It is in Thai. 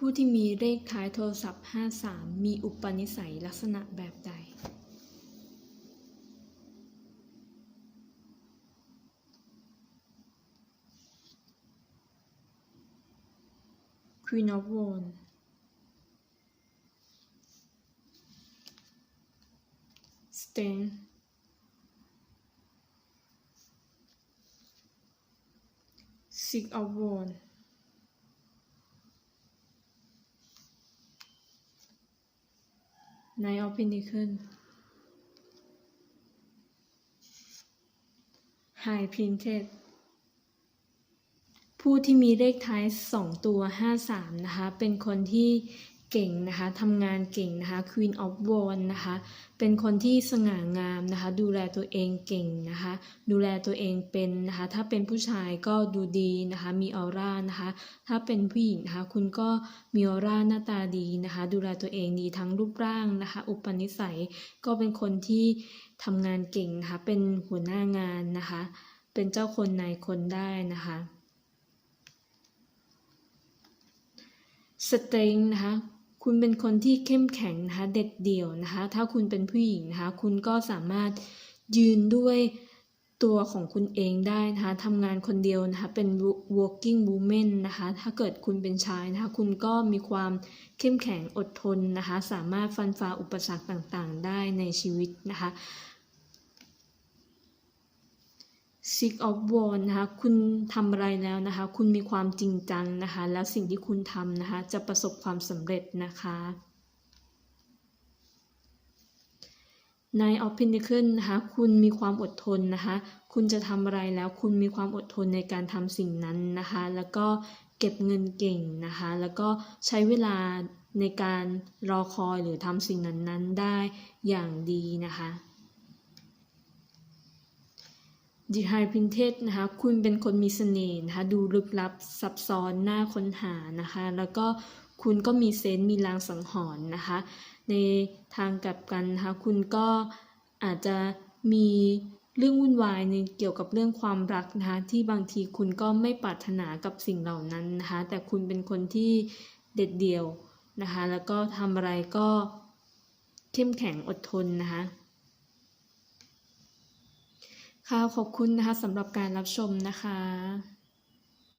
ผู้ที่มีเลขท้ายโทรศัพท์ 53 มีอุปนิสัยลักษณะแบบใด Queen of Wands Strength Six of Wands ในออาพินนี้ขึ้น หาพินเทสผู้ที่มีเลขท้าย 2 ตัว 53 นะคะ เป็นคนที่ เก่งนะคะทำงานเก่งนะคะ Queen of Wands นะคะ เป็นคนที่สง่างามนะคะ ดูแลตัวเองเก่งนะคะ ดูแลตัวเองเป็นนะคะ ถ้าเป็นผู้ชายก็ดูดีนะคะ มีออร่านะคะ ถ้าเป็นผู้หญิงนะคะ คุณก็มีออร่าหน้าตาดีนะคะ ดูแลตัวเองดีทั้งรูปร่างนะคะ อุปนิสัยก็เป็นคนที่ทำงานเก่งนะคะ เป็นหัวหน้างานนะคะ เป็นเจ้าคนนายคนได้นะคะสเตรงนะคะ คุณเป็นคนที่เข้มแข็งนะคะ เด็ดเดี่ยวนะคะ ถ้าคุณเป็นผู้หญิงนะคะ คุณก็สามารถยืนด้วยตัวของคุณเองได้นะคะทำงานคนเดียวนะคะ เป็น working woman นะคะ ถ้าเกิดคุณเป็นชายนะคะ คุณก็มีความเข้มแข็งอดทนนะคะ สามารถฟันฝ่าอุปสรรคต่างๆ ได้ในชีวิตนะคะ Six of Wands นะคะคุณทำอะไรแล้วนะคะ คุณมีความจริงจังนะคะ แล้วสิ่งที่คุณทำนะคะ จะประสบความสำเร็จนะคะ Nine of Pentacles นะคะ คุณมีความอดทนนะคะ คุณจะทำอะไรแล้ว คุณมีความอดทนในการทำสิ่งนั้นนะคะ แล้วก็เก็บเงินเก่งนะคะ แล้วก็ใช้เวลาในการรอคอยหรือทำสิ่งนั้นๆ ได้อย่างดีนะคะ ดิไฮพินเทสนะคะ คุณเป็นคนมีเสน่ห์นะคะ ดูลึกลับซับซ้อนน่าค้นหานะคะ แล้วก็คุณก็มีเซนส์มีลางสังหรณ์นะคะ ในทางกลับกันนะคะ คุณก็อาจจะมีเรื่องวุ่นวายในเกี่ยวกับเรื่องความรักนะคะ ที่บางทีคุณก็ไม่ปรารถนากับสิ่งเหล่านั้นนะคะ แต่คุณเป็นคนที่เด็ดเดี่ยวนะคะ แล้วก็ทำอะไรก็เข้มแข็งอดทนนะคะ ค่ะขอบคุณนะคะสำหรับการรับชมนะคะ